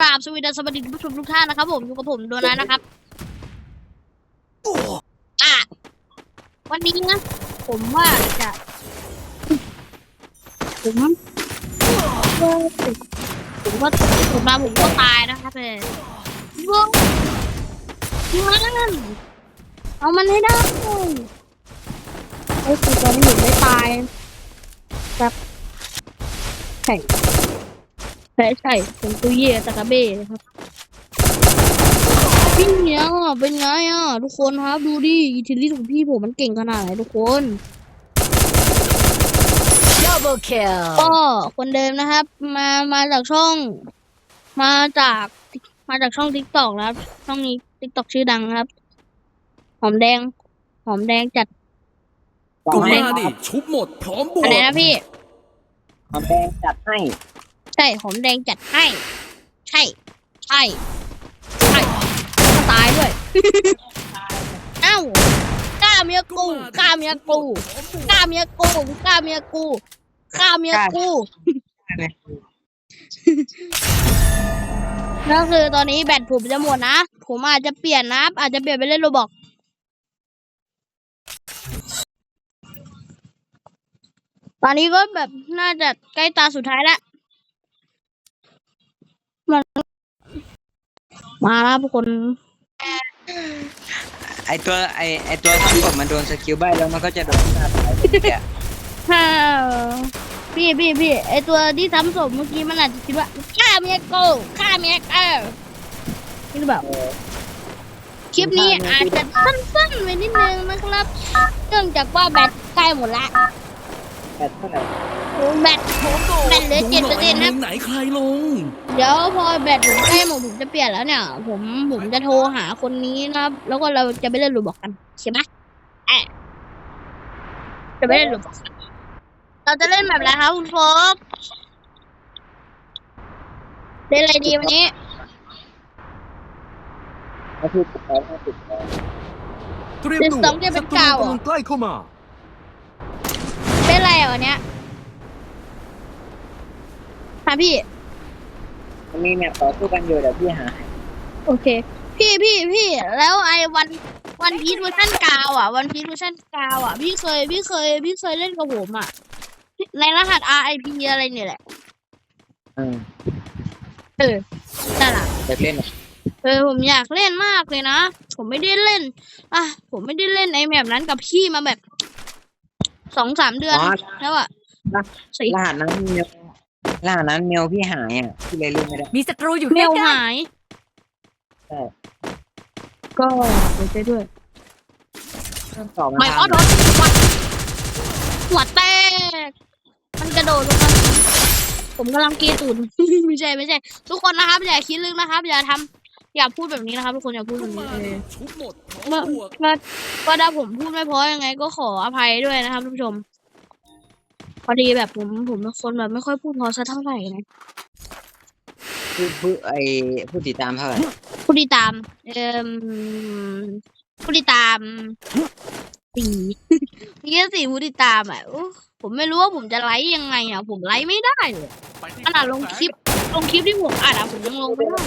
กราบสวัสดีสวัสดีผู้ชมทุกท่านนะครับ ผมอยู่กับผมโดนัทนะครับอะวันนี้นะ ผมว่าจะ ผมผมว่าผมมาผมก็ตายนะครับเลยว้าวมันเอามันให้ได้ไอ้ตัวนี้ผมไม่ตายครับใช่ใช่ใช่ผมตัวเย่ตะกะเบ้เลยครับพี่เนี่ยเป็นไงอะทุกคนครับดูดิอิทธิฤทธิ์ของพี่ผมมันเก่งขนาดไหนทุกคน Double kill. ก็คนเดิมนะครับ มามาจากช่อง มาจากมาจากช่องทิกตอกนะครับ ช่องนี้ทิกตอกชื่อดังนะครับ หอมแดง หอมแดงจัดก็มาดิชุบหมดพร้อมบวอะไรกนะพี่หอมแดงจัดให้ใช่หอมแดงจัดให้ ใช่ ใช่ ใช่ตายด้วย เอ้ากล้าเมียกูกล้าเมียกูกล้าเมียกูกล้าเมียกูกล้าเมียกูก็คือตอนนี้แบตผมจะหมดนะ ผมอาจจะเปลี่ยนนะ อาจจะเปลี่ยนไปเล่นโรบอกตอนนี้ก็แบบน่าจะใกล้ตาสุดท้ายแล้ว มันมาแล้วทุกคนไอตัวไอไอตัวที่ผมมันโดนสกิลใบแล้วมันก็จะโดนหน้าตายเนี่ยฮ่าพี่พี่พี่ไอตัวที่ทำศพเมื่อกี้มันอาจจะคิดว่าฆ่าเมียกูฆ่าเมียกูนี่หรือเปล่าคลิปนี้อาจจะสั้นๆไปนิดนึงนะครับ เนื่องจากว่าแบตใกล้หมดละแต่เท่าไหร่ แบตแบตเหลือเจ็ดเปอร์เซ็นต์ครับไหนใครลง เดี๋ยวพอแบตผมใกล้หมดผมจะเปลี่ยนแล้วเนี่ย ผมผมจะโทรหาคนนี้นะครับ แล้วก็เราจะไปเล่นรูบอกกันใช่ไหมแอะจะไปเล่นรูบอกเราจะเล่นแบบอะไรครับคุณโฟกเล่นอะไรดีวันนี้ก็คือติดแล้วติดแล้วเตรียมเป็นตัวสองเกมเป็นเก่าศัตรูกำลังใกล้เข้ามาเล่นอะไรอะวันเนี้ย ค่ะพี่ มันมีแมปต่อสู้กันอยู่เดี๋ยวพี่หาให้โอเค พี่พี่พี่ แล้วไอ้วันวันพีทเวอร์ชันกาวอะ วันพีทเวอร์ชันกาวอะ พี่เคย พี่เคย พี่เคยเล่นกับผมอะ ในรหัส RIP อะไรเนี่ยแหละ อืมเออนั่นแหละเด็กเล่นเออผมอยากเล่นมากเลยนะ ผมไม่ได้เล่น อะ ผมไม่ได้เล่นไอ้แบบนั้นกับพี่มาแบบสองสามเดือน อ๋อแล้วอะสี่รหัสนั้นเมลร หัสนั้นเมลพี่หายอะพี่เลยเล่นไม่ได้มีศัตรูอยู่เมใกล้ลๆหายใช่ก็เสียใจด้วยต่อมาไม่ก็โดนหัวหัวแตก มันกระโดดลงมาผมกำลังกรีดตูด ไม่ใช่ไม่ใช่ ทุกคนนะครับ อย่าคิดลึกนะครับ อย่าทำอย่าพูดแบบนี้นะครับ ทุกคนอย่าพูดก็แบบนี้มาเอดิอชุบหมดพร้อมเมื่อบวกก็ก็ถ้าผมพูดไม่เพอยังไงก็ขออภัยด้วยนะครับท่านผู้ชม พอดีแบบผมผมเป็นคนแบบไม่ค่อยพูดเพอสักเท่าไหร่นะผู้ผู้ไอผู้ติดตามเท่าไหร่ผู้ติดตาม เอ่มผู้ติดตามสี่ มีแค่สี่ผู้ติดตามอะอู้ผมไม่รู้ว่าผมจะไลฟ์ยังไงอะ ผมไลฟ์ไม่ได้เลยไปที่ขนาดลงคลิป ลงคลิปที่ผมอัดอะผมยังลงไม่ได้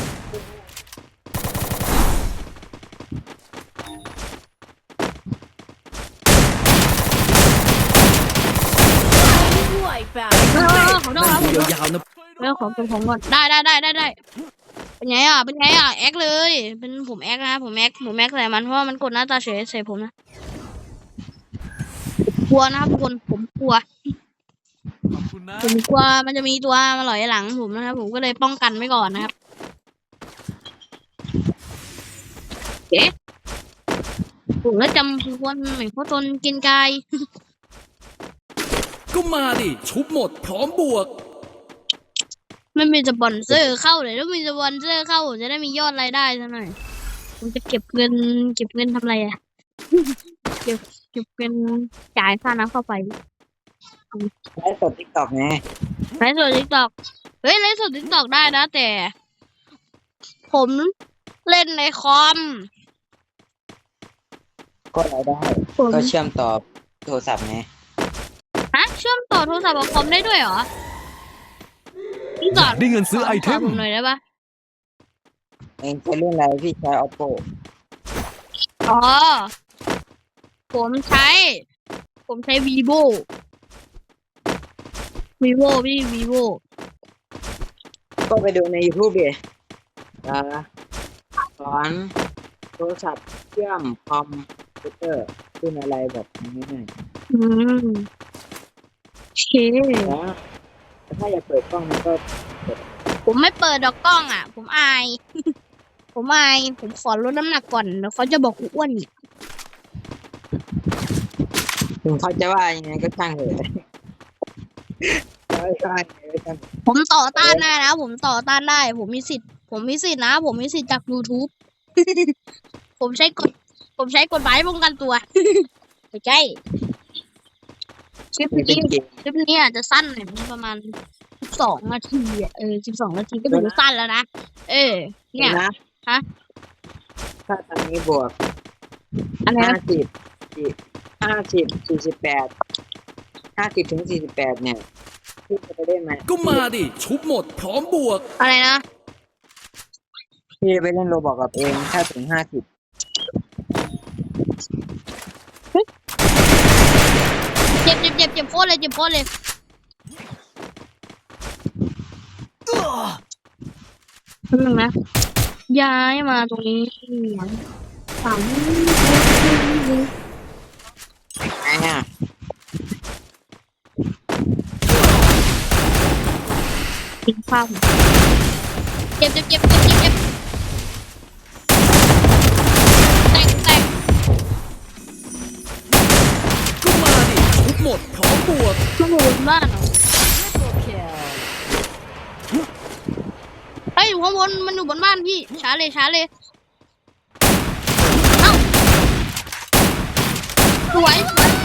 ด้วยแปล เออขอโทษครับ พูด ยาวๆนะเรื่องของเป็นผมก่อนได้ได้ได้ได้ได้เป็นไงอะเป็นไงอะแอคเลย เป็นผมแอคนะผมแอคผมแอคใส่มันเพราะว่ามันกดหน้าตาเฉยใส่ผมนะกลัวนะครับทุกคนผมกลัวขอบคุณนะผมกลัวมันจะมีตัวมาหลอยหลังผมนะครับผมก็เลยป้องกันไว้ก่อนนะครับเอ๊ะผมแล้วจำควรเหมือนเขาตนกินกายก็มาดิชุบหมดพร้อมบวก ไม่มีสปอนเซอร์เข้าเลยถ้ามีสปอนเซอร์เข้าผมจะได้มียอดรายได้ซะหน่อย ผมจะเก็บเงิน เก็บเงินทำอะไรอะเก็บเก็บเงินจ่ายค่าน้ำเข้าไปไลฟ์สดทิกตอกไงไลฟ์สดทิกตอกเฮ้ยไลฟ์สดทิกตอกได้นะ แต่ ผมเล่นในคอมก็รายได้ผมก็เชื่อมต่อโทรศัพท์ไงฮะเชื่อมต่อโทรศัพท์กับคอมได้ด้วยเหรอ พี่สอนได้เงินซื้อไอเทสนมผมหน่อยได้ปะเองจะเล่นอะไรพี่ใช้ oppo อ๋อ ผมใช้ ผมใช้ vivo vivo พี่ vivo ก็ไปดูใน YouTube ดิอ่าสอนโทรศัพท์เชื่อมคอมพิวเตอร์ขึ้นอะไรแบบง่ายอืมโอเคๆแล้วถ้าอยากเปิดกล้องมันก็ ผมไม่เปิดดอกกล้องอะ ผมอาย ผมอาย ผมขอลดน้ำหนักก่อนเดี๋ยวเขาจะบอกกูอ้วนอีกถึงเขาจะว่ายังไงก็ช่างเถอะใช่ใช่ใช่ผมต่อต้านได้นะ ผมต่อต้านได้ ผมมีสิทธิ์ ผมมีสิทธิ์นะ ผมมีสิทธิ์จาก YouTube ผมใช้กฎ ผมใช้กฎหมายป้องกันตัวไม่ใช่คลิปมันเป็นนี้เกมคลิปนี้อาจจะสั้นหน่อยประมาณ สิบสองนาทีอะเออสิบสองนาทีก็ถือว่าสั้นแล้วนะ เออ เนี่ยนะฮะ ถ้าตอนนี้บวกอะไรห้านะสิบห้าสิบสี่สิบแปดห้าสิบถึงสี่สิบแปดเนี่ยพี่จะไปเล่นไหมก็มาดิ ชุบหมดพร้อมบวก อะไรนะ พี่จะไปเล่นโรบอกกับเองถ้าถึงห้าสิบเจ็บเจ็บเจ็บเจ็บโคตรเลยเจ็บโคตรเลยแป๊บ นึงนะ ย้ายมาตรงนี้สามไอ้เนี่ยทิ้งข้าวเจ็บเจ็บเจ็บเจ็บเจ็บแตกแตกก็มาดิชุบหมดพร้อบวกมันอยู่บนบ้านเหรอ Triple kill. เฮ้ย อยู่ข้างบน มันอยู่บนบ้านพี่ ช้าเลยช้าเลย เอ้า สวย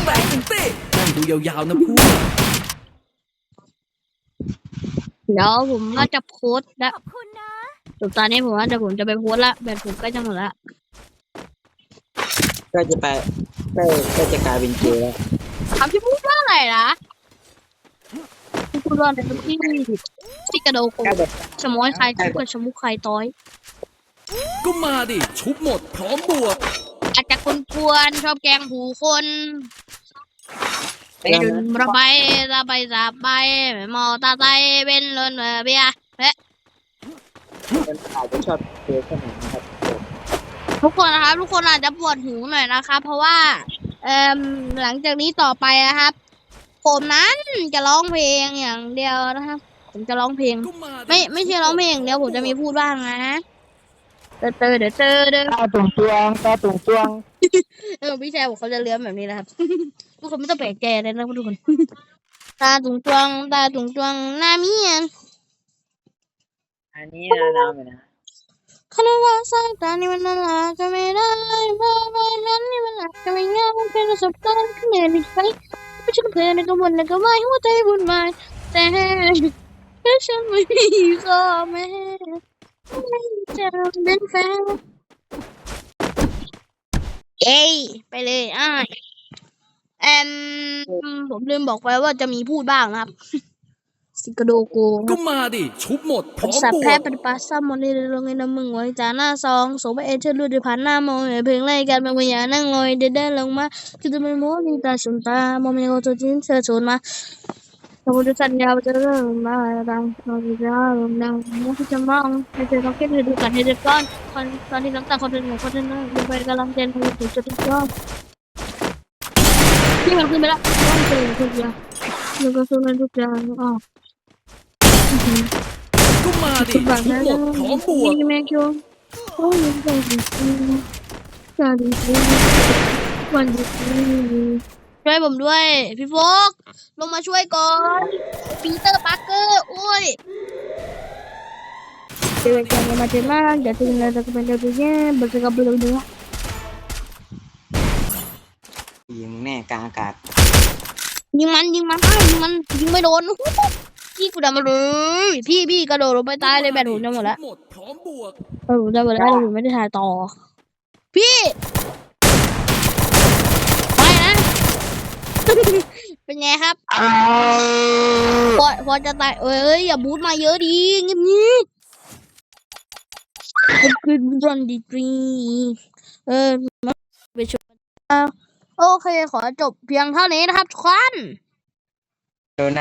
แบงเต้นั่งดูยาวๆนะพวกเดี๋ยวผมก็จะโพสต์แล้วจบตอนนี้ผมว่าเดี๋ยวผมจะไปโพสต์ละแบตผมใกล้จะหมดละ ก็จะไปก็ก็จะกลายเป็นเกย์แล้ว ถามพี่พูดว่าอะไรนะ พี่พูดว่าอะไรนะพี่พี่กระโดดโกก็แบบชะม้อยใครทุกกับชะมุกใครต้อย ก็มาดิ ชุบหมด พร้อมบวก อาจจะคนกวนๆชอบแกล้งหูคนไปดึงระบายระบายระบายไม่มอตาใจเป็นเลินเออเบียร์เฮ้ยคนอาจจะชอบเกย์ขนาดนะครับทุกคนนะครับ ทุกคนอาจจะปวดหูหน่อยนะครับ เพราะว่า เอ่มหลังจากนี้ต่อไปนะครับ ผมนั้นจะร้องเพลงอย่างเดียวนะครับ ผมจะร้องเพลงก็มาดิไม่ไม่ใช่ร้องเพลงอย่างเดียวผมจะมีพูดบ้างนะเตอเตอเดอเตอเดอตาตุ่งตวงตาตุ่งตวงเออพี่ชายผมเขาจะเลี้ยงแบบนี้นะครับทุกคนไม่ต้องแปลกใจเลยนะทุกคนตาตุงตวงตาตุงตวงหน้าเมียนอันนี้นะน้ำเลยนะคณะว่าสายตานี่มันน่ารักก็ไม่ได้เพราะว่าฉันนี่มันหลักก็ไม่ง่ายมันเป็นประสบการณ์ที่เหนื่อยไป ไม่ช่เพื่อนในกระบวนในกระวายหัวใจวุ่นวายแต่ถ้าฉันไม่มีข้อแม้ไม่จะเป็นแฟนเย้ไปเลยอ่าแอมผมลืมบอกไปว่าจะมีพูดบ้างนะครับ สิกโดโกก็มาดิ ชุบหมดพร้อมสัตบว์วแพ้กปฏิปัสซ้ำมันนี่ลงในน้ำมึงไว้จาหน้าซองโสบเอเชอร์ลูดผ่านหน้ามองเพลงไล่กันบางอย่างนั่งลอยเดินเดินลงมาคือจะเป็นโมมีตาสุนตามองมีโอตัวจินเธอชนมาเราจะสัญญาจะเริ่มมาดังเราจะเริ่มดังมุกจะมองให้เธอต้องเก็บให้ดูกันให้เด็ดก้อนคนตอนที่น้ำตาคนเป็นหนึ่งคนเป็นหนึ่งดูไปกำลังเจนให้ดูจะทุกยอดที่มันขึ้นไปแล้วต้องเจอทุกอย่างแล้วก็ขึ้นไปทุกอย่างอ๋อ ก็มาดิชุดแบบชุบนั้นหมดพร้อมบวกนี่แม่คิวโอ้ยยังใจดีใจดีวันดีช่วยผมด้วย พี่โฟกลงมาช่วยก่อนปีเตอร์ปาร์เกอร์โอ้ยเจอกันมาเจอมาจะถึงแล้วจะเป็นเรื่องนี้บัสกับเรื่องนี้ยิงแน่กลางอากาศ ยิงมันยิงมันอ้าวยิงมันยิงไม่โดน พี่กูดำมาเลยพี่พี่กระโดดลงไปตายเลยแบตผมจะหมดแล้วชุบหมดพร้อมบวกเออผมจะหมดแล้วแต่ผมไม่ได้ถ่ายต่อ พี่ไปนะเป็นไงครับพอพอจะตายเอ้ยอย่าบูทมาเยอะดีเงียบๆคือรันดีกรีเออไปชมโอเคขอจบเพียงเท่านี้นะครับทุกคน